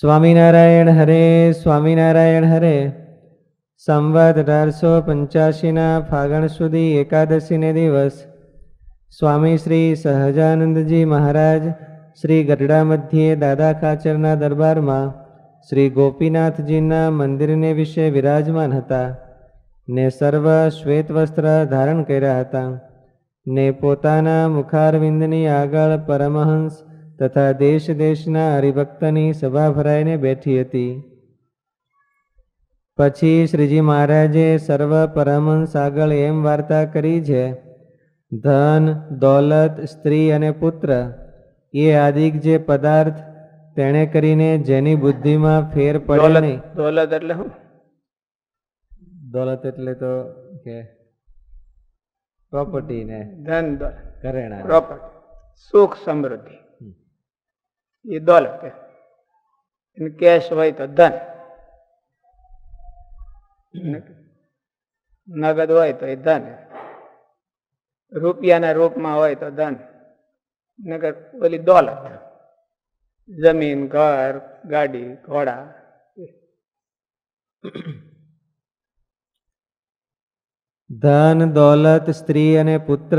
સ્વામિનારાયણ હરે સ્વામિનારાયણ હરે. સંવત અઢારસો પંચ્યાસીના ફાગણ સુધી એકાદશીને દિવસ. સ્વામી શ્રી સહજાનંદજી મહારાજ, શ્રી ગઢડા મધ્યે દાદા ખાચરના દરબારમાં શ્રી ગોપીનાથજીના મંદિરને વિશે વિરાજમાન હતા. ને સર્વ શ્વેત વસ્ત્ર ધારણ કર્યા હતા. ને પોતાના મુખારવિંદની આગળ પરમહંસ તથા દેશ દેશના હરિભક્તની સભા ભરાઈને બેઠી હતી. પછી શ્રીજી મહારાજે સર્વ પરમહંસ આગળ એમ વાર્તા કરી છે ધન દોલત સ્ત્રી અને પુત્ર એ આદિક જે પદાર્થ તેણે કરીને જેની બુદ્ધિમાં ફેર પડે દોલત નહીં. દોલત એટલે શું? દોલત એટલે તો કે પ્રોપર્ટી ને ધન ઘરેણા. પ્રોપર્ટી સુખ સમૃદ્ધિ. એ દોલત એને કેશ હોય તો ધન. નગદ હોય તો એ ધન. રૂપિયાના રૂપમાં હોય તો ધન. નગર ઓલી દોલત. જમીન, ઘર, ગાડી, ઘોડા. ધન, દોલત, સ્ત્રી અને પુત્ર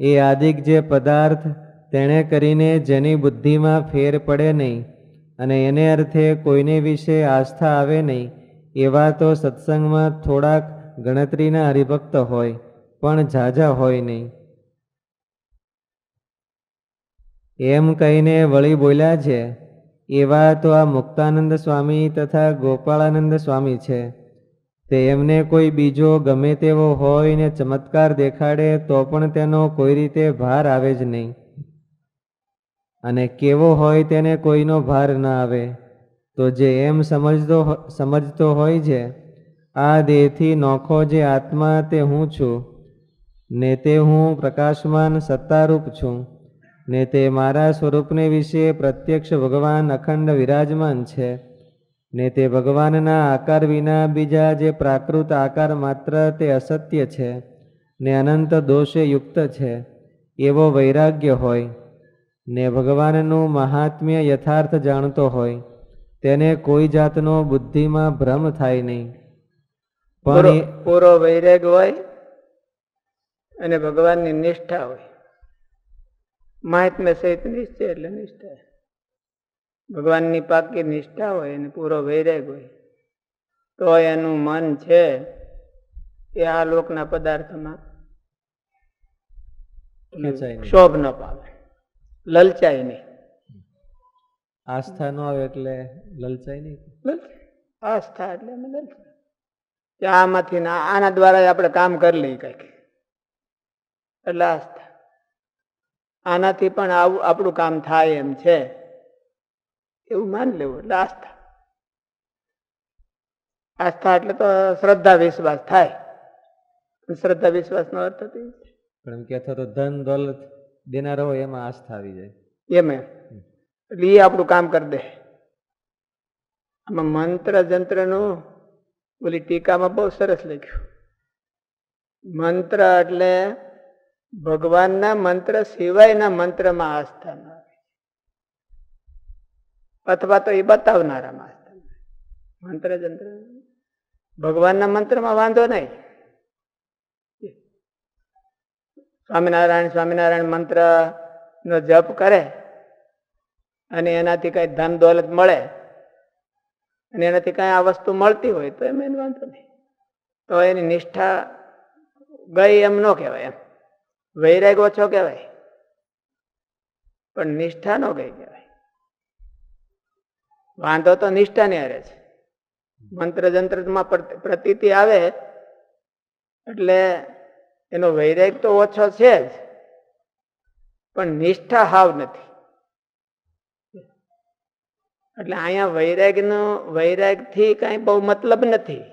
એ આદિક જે પદાર્થ તેણે કરીને જેની બુદ્ધિમાં ફેર પડે નહીં અને એને અર્થે કોઈને વિશે આસ્થા આવે નહીં, એવા તો સત્સંગમાં થોડાક ગણતરીના હરિભક્ત હોય, પણ ઝાઝા હોય નહીં. એમ કહીને વળી બોલ્યા છે, એવા તો આ મુક્તાનંદ સ્વામી તથા ગોપાળાનંદ સ્વામી છે. તે એમને કોઈ બીજો ગમે તેવો હોય ને ચમત્કાર દેખાડે તો પણ તેનો કોઈ રીતે ભાર આવે જ નહીં. અને કેવો હોય તેને કોઈનો ભાર ન આવે. તો જે એમ સમજતો સમજતો હોય છે, આ દેહથી નોખો જે આત્મા તે હું છું. ને તે હું પ્રકાશમાન સત્તારૂપ છું. ને તે મારા સ્વરૂપને વિશે પ્રત્યક્ષ ભગવાન અખંડ વિરાજમાન છે. ને તે ભગવાનના આકાર વિના બીજા જે પ્રાકૃત આકાર માત્ર તે અસત્ય છે. ને અનંત દોષે યુક્ત છે. એવો વૈરાગ્ય હોય. ને ભગવાનનું મહાત્મ્ય યથાર્થ જાણતો હોય તેને કોઈ જાતનો બુદ્ધિમાં ભ્રમ થાય નહીં. પણ પૂરો વૈરેગ હોય અને ભગવાનની નિષ્ઠા હોય. મહાત્મ્ય સહિત નિશ્ચય એટલે નિષ્ઠા. ભગવાનની પાકી નિષ્ઠા હોય અને પૂરો વૈરાગ હોય તો એનું મન છે એ આ લોકના પદાર્થમાં શોભ ન પામે. લલચાય નહીં. આસ્થા ન આવે એટલે લલચાય નહીં? આસ્થા એટલે અમે લલચાય. કે આમાંથી ના આના દ્વારા આપણે કામ કરી લઈએ કંઈક. એટલે આસ્થા. આનાથી પણ આવું આપણું કામ થાય એમ છે. એવું માની લેવું એટલે આસ્થા. આસ્થા એટલે તો શ્રદ્ધા વિશ્વાસ થાય. શ્રદ્ધા વિશ્વાસ નો અર્થ. પણ એમ કહેતો તો ધન દોલત દેનારો હોય એમાં આસ્થા આવી જાય. એમ. એટલે એ આપણું કામ કરી દે. આમાં મંત્ર જંત્રનું ઓલી ટીકામાં બહુ સરસ લખ્યું. મંત્ર એટલે ભગવાનના મંત્ર સિવાયના મંત્રમાં આસ્થા ના આવે. અથવા તો એ બતાવનારામાં આસ્થા ના મંત્ર જંત્ર ભગવાનના મંત્રમાં વાંધો નહીં. સ્વામિનારાયણ સ્વામિનારાયણ મંત્ર નો જપ કરે અને એનાથી કઈ ધન દોલત મળે અને એનાથી કઈ આ વસ્તુ મળતી હોય તો એમ એને વાંધો નહીં. તો એની નિષ્ઠા ગઈ એમ ન કહેવાય એમ. વૈરાગ ઓછો કહેવાય. પણ નિષ્ઠા નો ગઈ કહેવાય. વાંધો તો નિષ્ઠા ને હારે છે મંત્ર જંત્રમાં પ્રત- પ્રતીતિ આવે એટલે એનો વૈરાગ તો ઓછો છે જ, પણ નિષ્ઠા હાવ નથી. એટલે અહીંયા વૈરાગનો, વૈરાગથી કાંઈ બહુ મતલબ નથી.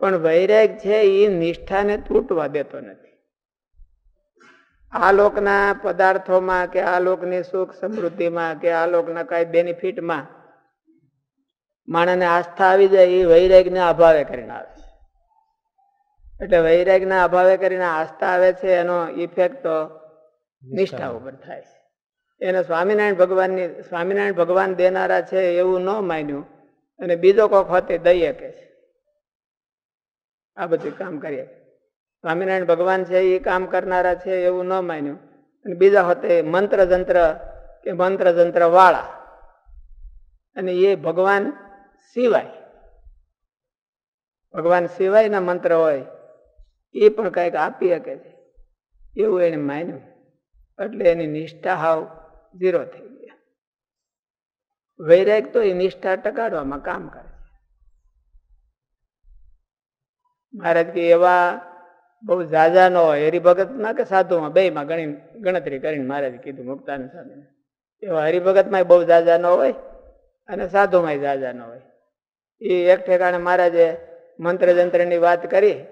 પણ વૈરાગ છે એ નિષ્ઠાને તૂટવા દેતો નથી. આ લોકના પદાર્થોમાં કે આ લોકની સુખ સમૃદ્ધિમાં કે આ લોકના કાંઈ બેનિફિટમાં માણસને આસ્થા આવી જાય એ વૈરાગના અભાવે કરીને આવે. એટલે વૈરાગના અભાવે કરીને આસ્થા આવે છે એનો ઇફેક્ટ તો નિષ્ઠા ઉપર થાય છે. એને સ્વામિનારાયણ ભગવાનની સ્વામિનારાયણ ભગવાન દેનારા છે એવું ન માન્યું અને બીજો કોક હોતે દઈ શકે છે. આ બધું કામ કરીએ. સ્વામિનારાયણ ભગવાન છે એ કામ કરનારા છે એવું ન માન્યું અને બીજા હોતે મંત્ર જંત્ર કે મંત્ર જંત્ર વાળા અને એ ભગવાન સિવાય ભગવાન સિવાયના મંત્ર હોય એ પણ કંઈક આપી શકે છે. એવું એને માન્યું. એટલે એની નિષ્ઠા હાવ ઝીરો થઈ ગયા વૈરાગ તો એ નિષ્ઠા ટકાડવામાં કામ કરે છે. મહારાજ કે એવા બહુ ઝાઝા ન હોય હરિભગતમાં કે સાધુમાં બેમાં ગણી, ગણતરી કરીને મહારાજ કીધું મુક્તાનંદ સ્વામીને. એવા હરિભગતમાં બહુ ઝાઝા ન હોય અને સાધુમાં ઝાઝા હોય. એ એક ઠેકાણે મહારાજે મંત્ર જંત્રની વાત કરી.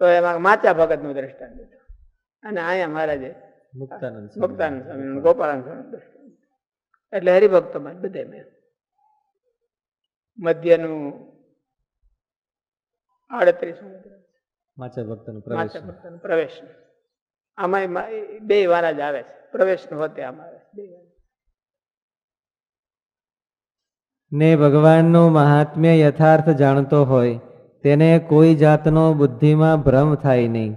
તો એમાં માચા ભગતનું દ્રષ્ટાંત દીધું અને અહીંયા મહારાજે મુક્તાનંદ સ્વામી. મુક્તાનંદ સ્વામી દ્રષ્ટાંત. એટલે હરિભક્તો માં બધે મેં. મધ્યનું આડત્રીસ માચા ભક્તનો પ્રવેશ. ભક્તનો પ્રવેશ. આમાં બે વારા જ આવે છે. પ્રવેશનું હોતે આમાં આવે બે વાર. ને ભગવાનનું મહાત્મ્ય યથાર્થ જાણતો હોય. તેને કોઈ જાતનો બુદ્ધિમાં ભ્રમ થાય નહીં.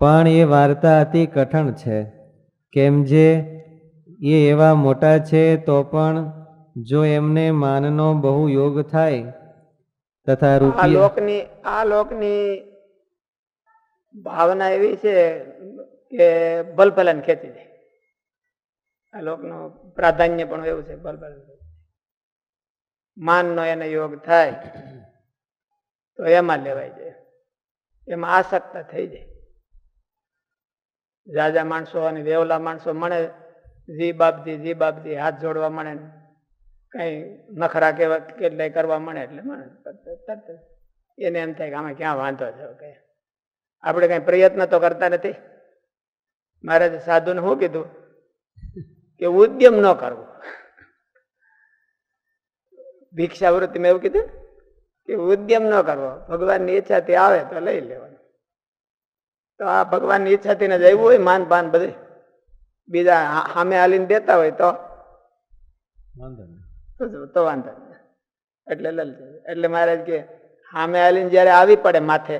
પણ એ વાર્તા અતિ કઠણ છે. કેમ જે એ એવા મોટા છે તો પણ જો એમને માનનો બહુ યોગ થાય તથા લોકની, આ લોકની ભાવના એવી છે કે ભલભલાને ખેંચી જાય આ લોકનું પ્રાધાન્ય પણ એવું છે ભલભલાને માનનો એને યોગ થાય. તો એમાં લેવાય જાય. એમાં આસક્ત થઈ જાય. જાજા માણસો અને વેવલા માણસો મળે, જી બાપજી જી બાપજી, હાથ જોડવા મળે કઈ નખરા કેવા કેટલાય કરવા મળે એટલે મળે. તરત એને એમ થાય કે આમાં ક્યાં વાંધો છે કે આપણે કઈ પ્રયત્ન તો કરતા નથી. મહારાજે સાધુને શું કીધું? કે ઉદ્યમ ન કરવો. ભિક્ષાવૃત્તિમાં એવું કીધું કે ઉદ્યમ ન કરવો. ભગવાનની ઈચ્છાથી આવે તો લઈ લેવાનું. તો આ ભગવાનની ઈચ્છાથી ને જવું હોય માન પાન બધું. બીજા સામે હાલીને દેતા હોય તો. તો વાંધો એટલે એટલે મહારાજ કે સામે હાલીને જયારે આવી પડે માથે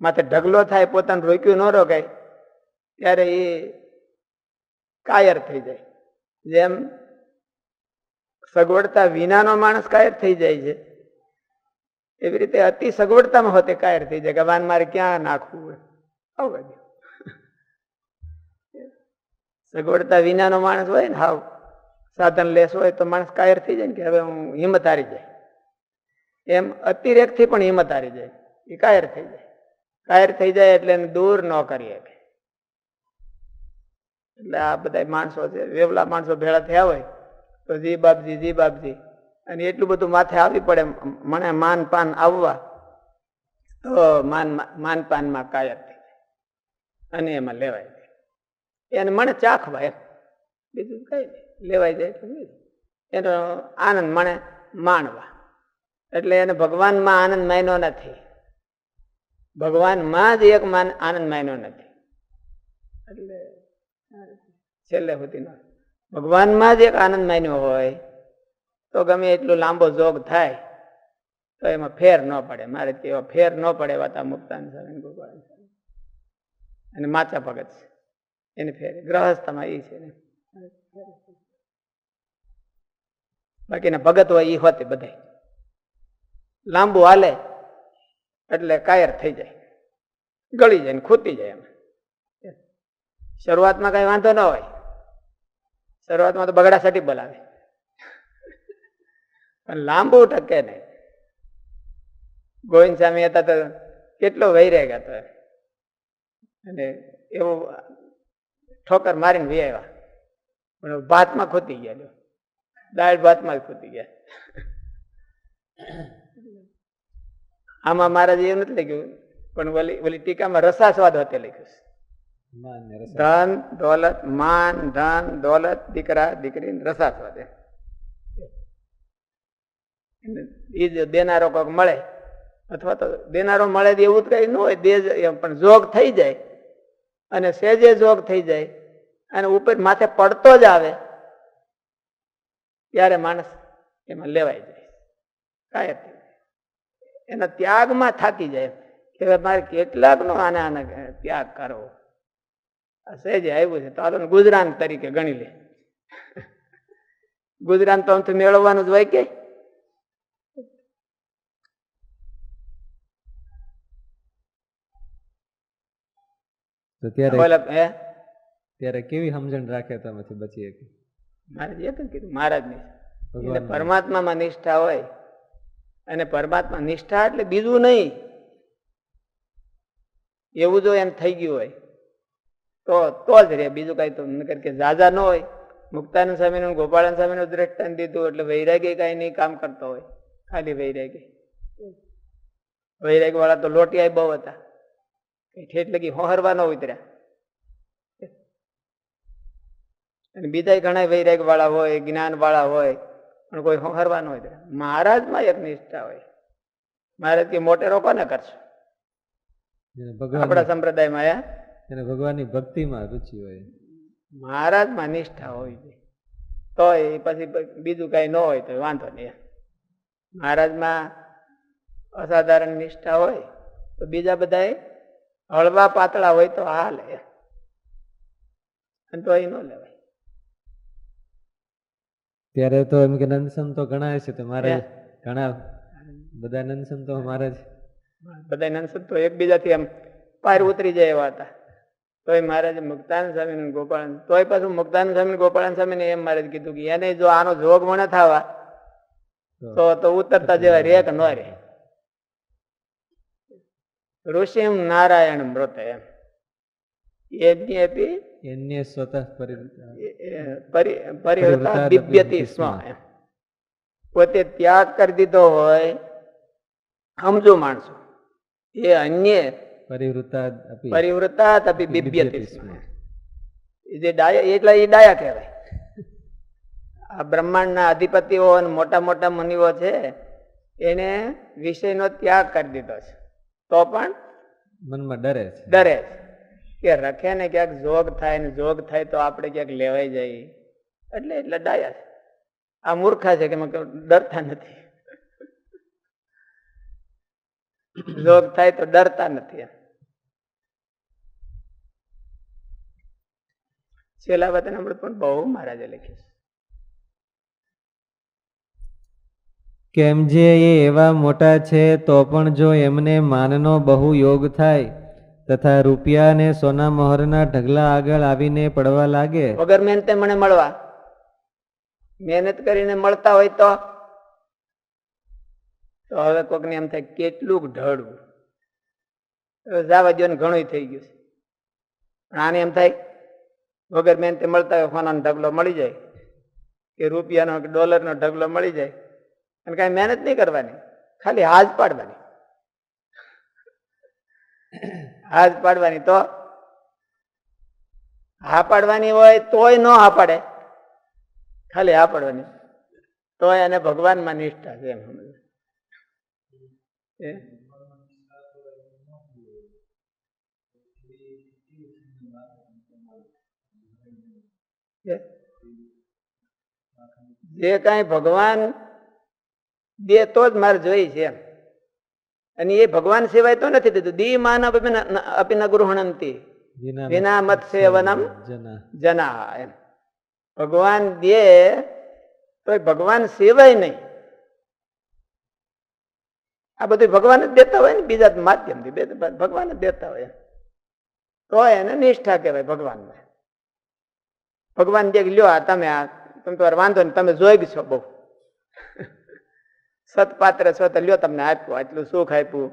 માથે ઢગલો થાય પોતાનું રોક્યું ન રોકાય ત્યારે એ કાયર થઈ જાય. જેમ સગવડતા વિનાનો માણસ કાયર થઈ જાય છે. એવી રીતે અતિ સગવડતામાં હોતે કાયર થઈ જાય કે વાન મારે ક્યાં નાખવું હોય? આવું બધું. સગવડતા વિનાનો માણસ હોય ને, હાવ સાધન લેસ હોય તો માણસ કાયર થઈ જાય ને કે હવે હું હિંમત હારી જાય. એમ અતિરેકથી પણ હિંમત હારી જાય. એ કાયર થઈ જાય. કાયર થઈ જાય એટલે એને દૂર ન કરી શકે. એટલે આ બધા માણસો છે. વેવલા માણસો ભેળા થયા હોય તો જી બાપજી જી બાપજી. અને એટલું બધું માથે આવી પડે મને માન પાન આવવા, તો માન માન પાનમાં કાયર થઈ જાય. અને એમાં લેવાય જાય. એને મને ચાખવા એમ. બીજું કઈ નહીં. લેવાય જાય એનો આનંદ મને માણવા. એટલે એને ભગવાનમાં આનંદ માન્યો નથી. ભગવાનમાં જ એક માન, આનંદ માન્યો નથી. એટલે છેલ્લે સુધી ભગવાનમાં જ એક આનંદ માન્યો હોય. તો ગમે એટલું લાંબો જોગ થાય, તો એમાં ફેર ન પડે. મારે તેવા ફેર ન પડે વાતા મુક્તાન સ્વામી અને માચા ભગત છે. એને ફેર. ગ્રહસ્થમાં એ છે બાકીના ભગત હોય એ હોતે બધા લાંબુ હાલે એટલે કાયર થઈ જાય. ગળી જાય ને ખૂતી જાય એમ. શરૂઆતમાં કઈ વાંધો ન હોય. શરૂઆતમાં તો બગડા બગડાસાટી બોલાવે. પણ લાંબુ ટકે નહીં ગોવિંદ સ્વામી હતા તો કેટલો વૈરે હતો અને એવું ઠોકર મારીને વી આવ્યા પણ ભાતમાં ખૂતી ગયા. દાળ ભાતમાં જ ખૂતી ગયા. આમાં મહારાજ એવું નથી લખ્યું પણ ઓલી ઓલી ટીકામાં રસાસ્વાદ હોતે લખ્યું ધન દોલત માન ધન દોલત દીકરા દીકરી રસાસ્વાદ. એ જ દેનારો કોઈક મળે. અથવા તો દેનારો મળે તો એવું જ કઈ ન હોય, દે પણ જોગ થઈ જાય. અને સેજે જોગ થઈ જાય. અને ઉપર માથે પડતો જ આવે, ત્યારે માણસ એમાં લેવાઈ જાય. કાંઈ એના ત્યાગમાં થાકી જાય. કે મારે કેટલાકનો આને આને ત્યાગ કરવો. આ સહેજે આવ્યું છે, તો હાલો ને ગુજરાન તરીકે ગણી લે. ગુજરાન તો આમથી મેળવવાનું જ હોય કે? તો ત્યારે ત્યારે કેવી સમજણ રાખે તમેથી બચી શકે મારે એ કંઈ કીધું મહારાજની એટલે ભગવાન પરમાત્મામાં નિષ્ઠા હોય અને પરમાત્મા નિષ્ઠા એટલે બીજું નહીં. એવું જો એમ થઈ ગયું હોય તો તો જ રે બીજું કઈ તો નકર કે જાજા ન હોય. મુક્તાનંદ સ્વામીનું ગોપાળન સ્વામીનું દ્રષ્ટાંત દીધું એટલે વૈરાગી કઈ નહીં કામ કરતો હોય. ખાલી વૈરાગી વૈરાગી વાળા તો લોટિયા બહુ હતા. કઈ ઠેઠ લગી હોહરવા ન ઉતર્યા. અને બીજા ઘણા વૈરાગ વાળા હોય જ્ઞાન વાળા હોય પણ કોઈ હોહરવા ન ઉતર્યા. મહારાજમાં એક નિષ્ઠા હોય. મહારાજ કે મોટેરો કોને કરશે? આપણા સંપ્રદાયમાં આયા? એને ભગવાનની ભક્તિમાં રુચિ હોય. મહારાજમાં નિષ્ઠા હોય છે. તો એ પછી બીજું કઈ ન હોય તો વાંધો નહીં મહારાજમાં અસાધારણ નિષ્ઠા હોય તો બીજા બધા હળવા પાતળા હોય તો હાલે અને તો એ ન લેવાય. ત્યારે તો એમ કે નંદસંતો ઘણા છે તો મારે ઘણા બધા નંદસંતો જ. બધા નંદસમ તો એકબીજાથી આમ પાર ઉતરી જાય એવા હતા. તોય મહારાજ મુક્તાન સ્વામી ગોપાલ તોય પાછું મુક્તાન સ્વામી ગોપાળન સ્વામીને એમ મહારાજ કીધું કે એને જો આનો જોગ મને થવા તો તો ઉતરતા જેવા રેક ન રે? ઋષિમ નારાયણ મૃત એમ. એમની આપી એન્ય સ્વતઃ પરિ- પરિ- પરિહૃતા પરિહૃતા દિવ્યતિ સ્મ એમ. પોતે ત્યાગ કરી દીધો હોય સમજો માણસો એ અન્ય પરિવૃતા અપી પરિવૃતા તપી બિબ્યતિ. એ જે ડાયા એટલા એ ડાયા કહેવાય. આ બ્રહ્માંડના અધિપતિઓ અને મોટા મોટા મુનિઓ છે એને વિષયનો ત્યાગ કરી દીધો છે. તો પણ મનમાં ડરે છે. ડરે છે. કે રખે ને ક્યાંક જોગ થાય ને જોગ થાય તો આપણે ક્યાંક લેવાઈ જઈએ. એટલે એટલે ડાયા છે. આ મૂર્ખા છે કે ડરતા નથી. જોગ થાય તો ડરતા નથી છેલ્લા વાત અમૃત પણ બહુ મહારાજે લખ્યું છે. કેમ જે એ એવા મોટા છે, તો પણ જો એમને માનનો બહુ યોગ થાય, તથા રૂપિયા ને સોના મોહરના ઢગલા આગળ આવીને પડવા લાગે. વગર મહેનતે મને મળવા. મહેનત કરીને મળતા હોય તો? તો હવે કોકને એમ થાય કેટલું ઢળવું. જાવા દો ઘણું થઈ ગયું છે. પણ આને એમ થાય, વગર મહેનતે મળતા હોય, સોનાનો ઢગલો મળી જાય. કે રૂપિયાનો કે ડોલરનો ઢગલો મળી જાય. અને કાંઈ મહેનત નહીં કરવાની. ખાલી હાજ પાડવાની. હાજ પાડવાની તો હા પાડવાની હોય તોય ન હા પાડે. ખાલી હા પાડવાની. તોય અને ભગવાનમાં નિષ્ઠા છે એમ સમજો? જે કાંઈ ભગવાન દે તો જ મારે જોઈ છે એમ. અને એ ભગવાન સિવાય તો નથી દીધું દી માન અપી ન ગૃહણંતી વિના મત સેવનમ જના. જના એમ. ભગવાન દે તો ભગવાન સિવાય નહીં. આ બધું ભગવાન જ દેતા હોય ને બીજા માધ્યમથી બે ભગવાન જ દેતા હોય એમ. તો એને નિષ્ઠા કહેવાય ભગવાનને. ભગવાન દે લ્યો આ તમે આ તમે તમારે વાંધો ને તમે જોઈ છો બહુ. સતપાત્ર છો તો લ્યો તમને આપ્યું, આટલું સુખ આપ્યું,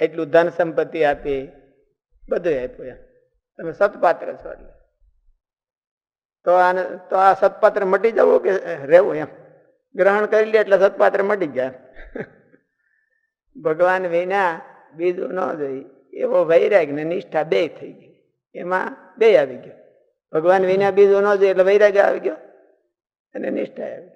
એટલું ધન સંપત્તિ આપી બધું આપ્યું એમ. તમે સતપાત્ર છો એટલે. તો આને, તો આ સતપાત્ર મટી જવું કે રહેવું એમ? ગ્રહણ કરી લે એટલે સતપાત્ર મટી ગયા. ભગવાન વિના બીજું ન જોઈ. એવો વૈરાગ ને નિષ્ઠા બે થઈ ગઈ. એમાં બે આવી ગયો. ભગવાન વિના બીજું ન જોઈએ એટલે વૈરાગ આવી ગયો અને નિષ્ઠા આવી